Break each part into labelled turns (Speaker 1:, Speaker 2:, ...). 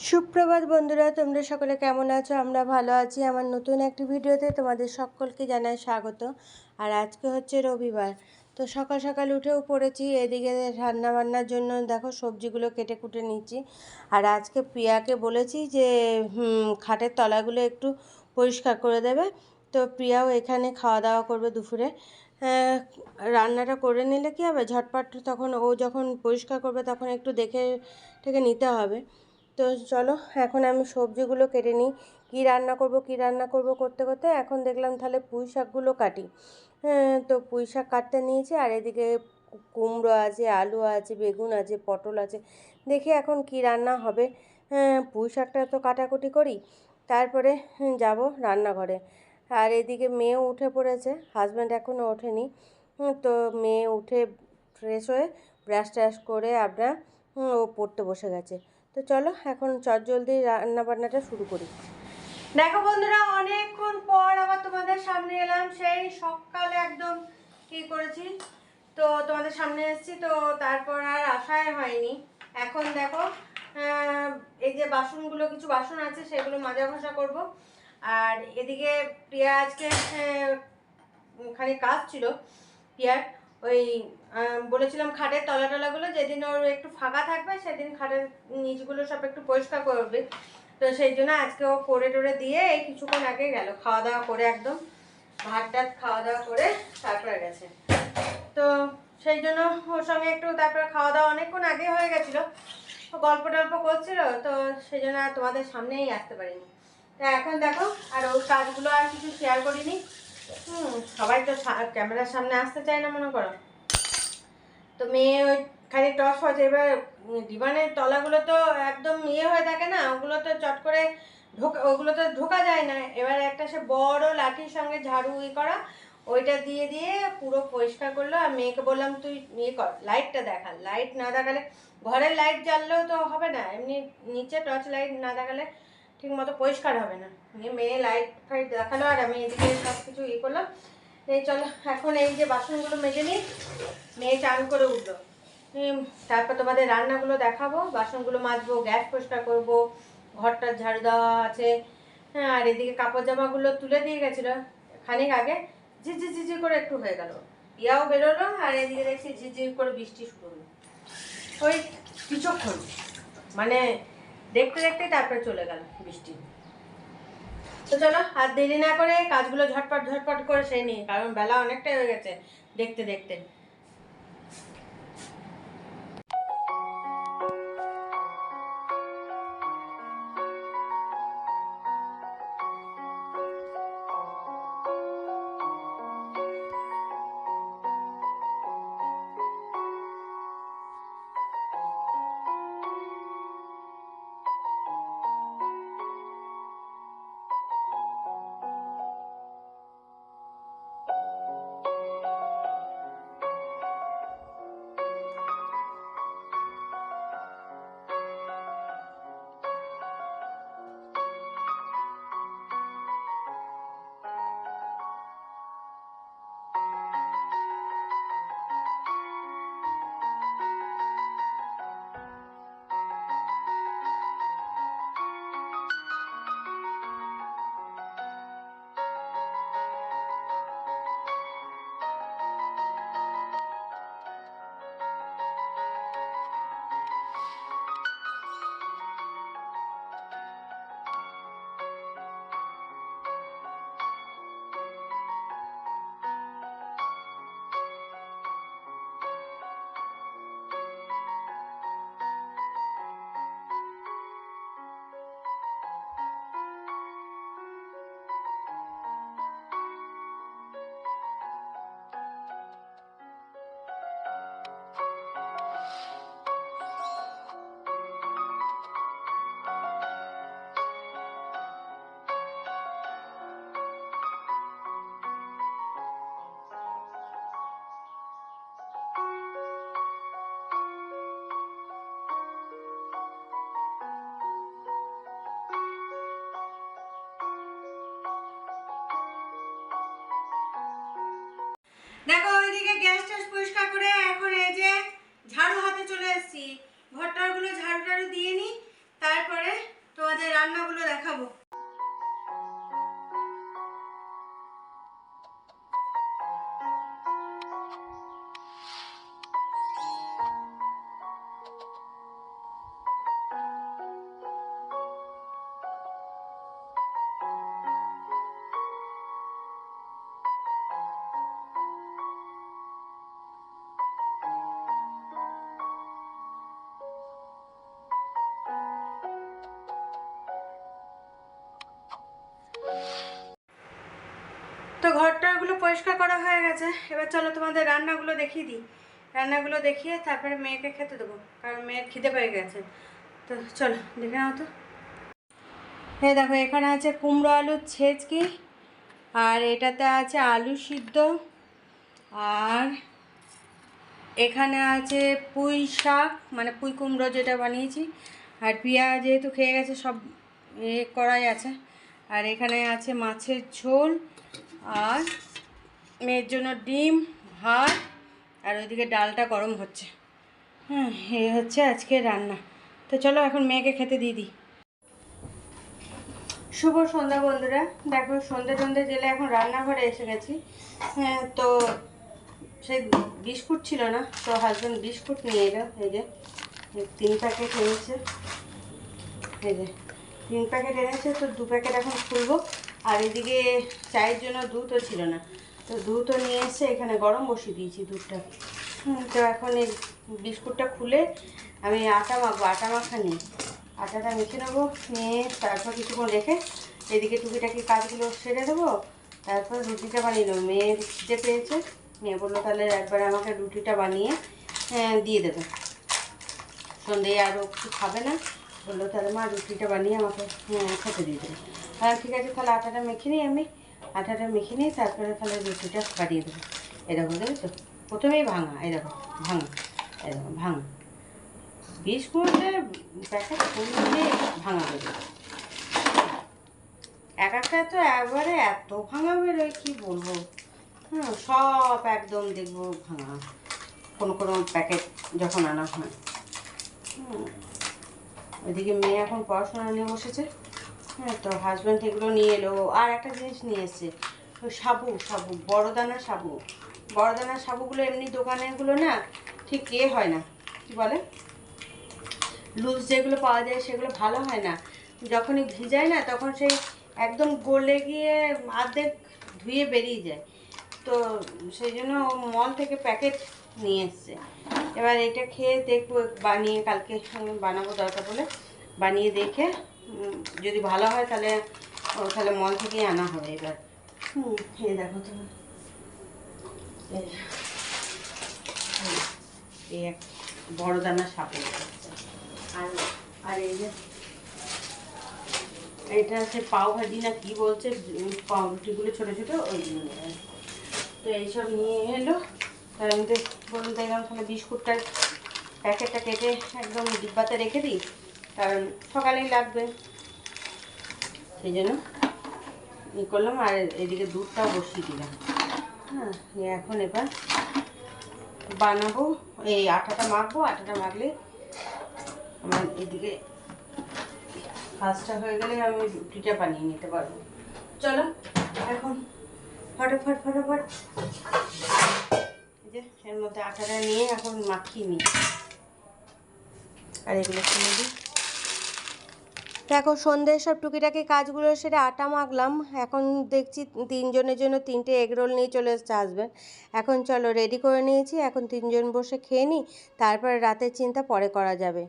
Speaker 1: সুপ্রভাত বন্ধুরা তোমরা সকলে কেমন আছো? আমরা ভালো আছি। আমার নতুন একটি ভিডিওতে তোমাদের সকলকে জানাই স্বাগত। আর আজকে হচ্ছে রবিবার। তো সকাল সকাল উঠেও পড়েছি এদিকে রান্না বান্নার জন্য দেখো সবজিগুলো কেটে কুটে নিচ্ছি। আর আজকে প্রিয়াকে বলেছি যে খাটের তলাগুলো একটু পরিষ্কার করে দেবে। তো প্রিয়াও এখানে খাওয়া দাওয়া করবে দুপুরে। আহ, রান্নাটা করে নিলে কি হবে? ঝটপট তখন ও যখন পরিষ্কার করবে তখন একটু দেখে ঠেকে নিতে হবে। তো চলো, এখন আমি সবজিগুলো কেটে নিই। কী রান্না করব, কী রান্না করব করতে করতে এখন দেখলাম তাহলে পুঁই শাকগুলো কাটি। হ্যাঁ তো পুঁই শাক কাটতে নিয়েছি আর এদিকে কুমড়ো আছে, আলু আছে, বেগুন আছে, পটল আছে। দেখি এখন কী রান্না হবে। হ্যাঁ পুঁই শাকটা তো কাটাকুটি করি, তারপরে যাব রান্নাঘরে। আর এদিকে মেয়েও উঠে পড়েছে হাজব্যান্ড এখনও ওঠেনি। তো মেয়ে উঠে ফ্রেশ হয়ে ব্রাশ ট্রাশ করে আপনার ও পড়তে বসে গেছে। তো চলো এখন চটজলদি রান্না বান্নাটা শুরু করি। দেখো বন্ধুরা অনেকক্ষণ পর আবার তোমাদের সামনে এলাম। সেই সকালে একদম কি করেছি? তো তোমাদের সামনে এসেছি তো তারপর আর আশাই হয়নি। এখন দেখো এই যে বাসনগুলো কিছু বাসন আছে সেগুলো মাজা ঘষা করব। আর এদিকে প্রিয়া আজকে আহ, খানিক কাজ ছিল পিয়ার ওই বলেছিলাম খাটের তলা টলাগুলো, যেদিন ওর একটু ফাঁকা থাকবে, সেদিন খাটের নিচগুলো সব একটু পরিষ্কার করবে তো সেই জন্য আজকে ও করে টোরে দিয়ে এই কিছুক্ষণ আগে গেল, খাওয়া দাওয়া করে একদম, ভাত টাত খাওয়া দাওয়া করে তারপরে গেছে। তো সেই জন্য ওর সঙ্গে একটু তারপরে খাওয়া দাওয়া অনেকক্ষণ আগে হয়ে গেছিল। গল্প টল্প করছিল, তো সেই জন্য আর তোমাদের সামনেই আসতে পারিনি। তা এখন দেখো, আর ওর কাজগুলো আর কিছু শেয়ার করিনি। হুম, সবাই তো ক্যামেরার সামনে আসতে চায় না, মনে করো। তো মেয়ে ওই খালি টস ফস এবার ডিমানের তলাগুলো তো একদম ইয়ে হয়ে থাকে না, ওগুলো তো চট করে ঢোকা, ওগুলো তো ঢোকা যায় না। এবার একটা সে বড় লাঠির সঙ্গে ঝাড়ু ই করা, ওইটা দিয়ে দিয়ে পুরো পরিষ্কার করল, আর মেয়েকে বললাম, তুই ইয়ে কর, লাইটটা দেখা। লাইট না দেখালে, ঘরের লাইট জ্বাললেও তো হবে না, এমনি নিচে টর্চ লাইট না দেখালে ঠিক মতো পরিষ্কার হবে না। নিয়ে মেয়ে লাইট ফাইট দেখাল আর আমি এদিকে সব কিছু ইয়ে করলাম। এই চলো, এখন এই যে বাসনগুলো মেজে নিই। মেয়ে চান করে উঠল। তারপর তোমাদের রান্নাগুলো দেখাবো। বাসনগুলো মাজবো, গ্যাস পরিষ্কার করব ঘরটার ঝাড়ু দেওয়া আছে। হ্যাঁ আর এদিকে কাপড় জামাগুলো তুলে দিয়ে গেছিল। খানিক আগে ঝিঝি ঝিঝি করে একটু হয়ে গেল। ইয়াও বেরোলো আর এদিকে দেখছি ঝিঝির করে বৃষ্টি শুরু হলো। ওই কিছুক্ষণ মানে দেখতে দেখতে তারপরে চলে গেল বৃষ্টি। তো চলো, আর দেরি না করে কাজগুলো ঝটপট ঝটপট করে সেই নিই, কারণ বেলা অনেকটাই হয়ে গেছে দেখতে দেখতে। নিচ্ছি ঘরটারগুলো ঝাড়ু টাড়ু দিয়ে নিই তারপরে তোমাদের রান্নাগুলো দেখাবো। পরিষ্কার করা হয়ে গেছে। এবার চলো তোমাদের রান্নাগুলো দেখিয়ে দিই। রান্নাগুলো দেখিয়ে তারপরে মেয়েকে খেতে দেবো, কারণ মেয়ের খিদে পেয়ে গেছে। তো চলো, দেখে নাও তো। হ্যাঁ দেখো, এখানে আছে কুমড়ো আলুর ছেচকি, আর এটাতে আছে আলু সিদ্ধ, আর এখানে আছে পুঁই শাক মানে পুঁই কুমড়ো যেটা বানিয়েছি। আর পিয়া যেহেতু খেয়ে গেছে, সব এ করাই আছে। আর এখানে আছে মাছের ঝোল, আর মেয়ের জন্য ডিম, ভাত, আর ওইদিকে ডালটা গরম হচ্ছে। হ্যাঁ এই হচ্ছে আজকে রান্না। তো চলো এখন মেয়েকে খেতে দিয়ে দিই। শুভ সন্ধ্যা বন্ধুরা। দেখো সন্ধ্যে টন্ধে জেলে এখন রান্নাঘরে এসে গেছি। হ্যাঁ তো সেই বিস্কুট ছিল না, তো হাজব্যান্ড বিস্কুট নিয়ে এলো। এই যে তিন প্যাকেট এনেছে। এই যে, তিন প্যাকেট এনেছে, তো দু প্যাকেট এখন খুলবো। আর এদিকে চায়ের জন্য দুধও ছিল না। তো দুধও নিয়ে এসে এখানে গরম বসিয়ে দিয়েছি দুধটা। তো এখন এই বিস্কুটটা খুলে আমি আটা মাখবো আটা মাখা নিই আটাটা মেখে নেব নিয়ে তারপর কিছুক্ষণ রেখে এদিকে টুকিটাকি কাজগুলো সেরে দেবো তারপর রুটিটা বানিয়ে নেব। মেয়ের খিদে পেয়েছে মেয়ে বলল তাহলে একবার আমাকে রুটিটা বানিয়ে হ্যাঁ, দিয়ে দেবে। সন্ধে আরও কিছু খাবে না বলল তাহলে মা রুটিটা বানিয়ে আমাকে হ্যাঁ, খেতে দিয়ে দেবে। হ্যাঁ ঠিক আছে তাহলে আটাটা মেখে নিই আমি। আটাটা মেখে নিয়ে তারপরে তাহলে রুটিটা বানিয়ে দেবো। এরকম দেখেছ প্রথমেই ভাঙা এরকম ভাঙা এরকম ভাঙা। বিস্কুটের প্যাকেট খুললে ভাঙা বেরোয় এক একটা তো একবারে এত ভাঙা বেরোয়, কি বলব? হ্যাঁ সব একদম দেখব ভাঙা। কোনো কোনো প্যাকেট যখন আনা হয়। ওইদিকে মেয়ে এখন পড়াশোনা নিয়ে বসেছে। হ্যাঁ তো হাজব্যান্ড এগুলো নিয়ে এলো। আর একটা জিনিস নিয়ে এসছে। সাবু সাবু বড় দানা সাবু। বড় সাবুগুলো এমনি দোকানেরগুলো না ঠিক এ হয় না। কি বলে? লুজ যেগুলো পাওয়া যায় সেগুলো ভালো হয় না। যখনই ভিজায় না তখন সেই একদম গলে গিয়ে অর্ধেক ধুয়ে বেরিয়ে যায়। তো সেই জন্য মল থেকে প্যাকেট নিয়ে এসছে। এবার এটা খেয়ে দেখব, বানিয়ে কালকে বানাবো দরকার বলে। বানিয়ে দেখে যদি ভালো হয় তাহলে তাহলে মল থেকেই আনা হবে এবার। হুম এই দেখো তো। এই এক বড় দানা সাপের আর আর এই যে এটা হচ্ছে পাও ভাজি না কি বলছে পাউরুটিগুলো ছোটো ছোটো ওই তো এইসব নিয়ে এলো। তার মধ্যে বলুন দেখলাম তাহলে বিস্কুটটার প্যাকেটটা কেটে একদম ডিব্বাতে রেখে দিই? কারণ সকালেই লাগবে। সেই জন্য ই করলাম আর এদিকে দুধটাও বসিয়ে দিলাম। হ্যাঁ এখন এবার বানাবো। এই আটাটা মাখবো, আটাটা মাখলে আমার এদিকে কাজটা হয়ে গেলে আমি রুটিটা বানিয়ে নিতে পারব। চলো, এখন ফটাফট ফটাফট। যে, এর মধ্যে আটাটা নিয়ে এখন মাখিয়ে নিই। আর এগুলো খুলে দিই। তো এখন সন্ধ্যের সব টুকিটাকি কাজগুলো সেরে আটা মাখলাম। এখন দেখছি তিনজনের জন্য তিনটে এগ রোল নিয়ে চলে এসছে হাজব্যান্ড এখন চলো রেডি করে নিয়েছি, এখন তিনজন বসে খেয়ে নিই, তারপরে রাতের চিন্তা পরে করা যাবে।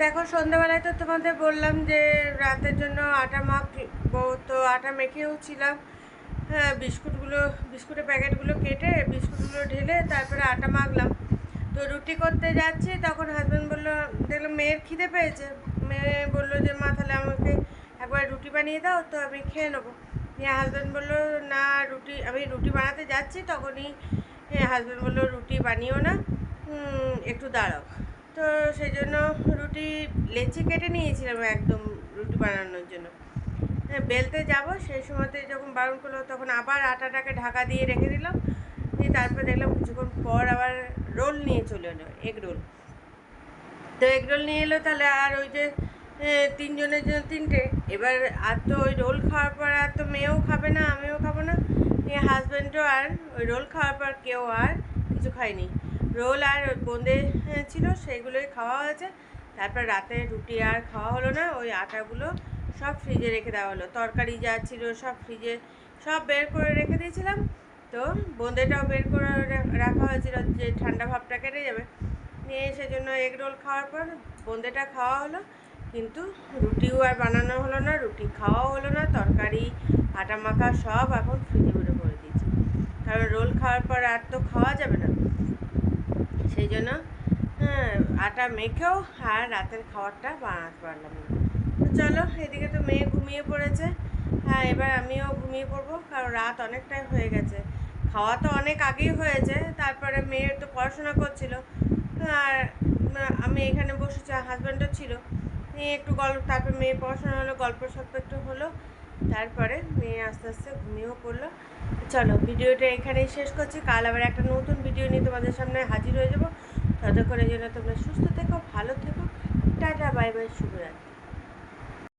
Speaker 1: দেখো সন্ধ্যাবেলায় তো তোমাদের বললাম যে রাতের জন্য আটা মাখবো, তো আটা মেখেও ছিলাম। হ্যাঁ বিস্কুটগুলো, বিস্কুটের প্যাকেটগুলো কেটে বিস্কুটগুলো ঢেলে তারপরে আটা মাখলাম। তো রুটি করতে যাচ্ছি, তখন হাজব্যান্ড বলল, দেখলাম মেয়ের খিদে পেয়েছে। মেয়ে বলল যে মা তাহলে আমাকে একবার রুটি বানিয়ে দাও তো আমি খেয়ে নেব। নিয়ে হাজব্যান্ড বলল না রুটি আমি রুটি বানাতে যাচ্ছি তখনই। হাজব্যান্ড বলল রুটি বানিও না একটু দাঁড়াও। তো সেই জন্য রুটি লেচি কেটে নিয়েছিলাম একদম রুটি বানানোর জন্য। হ্যাঁ, বেলতে যাব সেই সময়তে যখন বারণ করল তখন আবার আটাটাকে ঢাকা দিয়ে রেখে দিলাম। দিয়ে তারপর দেখলাম কিছুক্ষণ পর আবার রোল নিয়ে চলে এলো এগ রোল তো এগ রোল নিয়ে এলো তাহলে আর ওই যে তিনজনের জন্য তিনটে। এবার আর তো ওই রোল খাওয়ার পর আর তো মেয়েও খাবে না, আমিও খাব না। নিয়ে হাজব্যান্ডও আর, ওই রোল খাওয়ার পর কেউ আর কিছু খায়নি। রোল আর ওই বোঁদে ছিল, সেইগুলোই খাওয়া হয়েছে। তারপর রাতে রুটি আর খাওয়া হলো না, ওই আটাগুলো সব ফ্রিজে রেখে দেওয়া হলো। তরকারি যা ছিল সব ফ্রিজে সব বের করে রেখে দিয়েছিলাম। তো বোঁদেটাও বের করে রাখা হয়েছিল যে ঠান্ডা ভাবটা কেটে যাবে। নিয়ে সেজন্য এগ রোল খাওয়ার পর বোঁদেটা খাওয়া হলো। কিন্তু রুটিও আর বানানো হলো না, রুটি খাওয়াও হলো না, তরকারি, আটা মাখা সব এখন ফ্রিজে বেরো করে দিয়েছি। কারণ রোল খাওয়ার পর আর তো খাওয়া যাবে না। সেই জন্য হ্যাঁ আটা মেখেও আর রাতের খাবারটা বানাতে পারলাম না। তো চলো, এদিকে তো মেয়ে ঘুমিয়ে পড়েছে। হ্যাঁ এবার আমিও ঘুমিয়ে পড়ব, কারণ রাত অনেকটাই হয়ে গেছে। খাওয়া তো অনেক আগেই হয়েছে, তারপরে মেয়ের তো পড়াশোনা করছিল। আর আমি এখানে বসেছি হাজব্যান্ডও ছিল। নিয়ে একটু গল্প, তারপর মেয়ে পড়াশোনা হলো, গল্প সল্প একটু হলো। তারপরে মেয়ে আস্তে আস্তে ঘুমিয়েও পড়ল। চলো, ভিডিওটা এখানেই শেষ করছি। কাল আবার একটা নতুন ভিডিও নিয়ে তোমাদের সামনে হাজির হয়ে যাব। ততক্ষণের জন্য তোমরা সুস্থ থেকো, ভালো থেকো। টাটা বাই বাই শুভরাত্রি।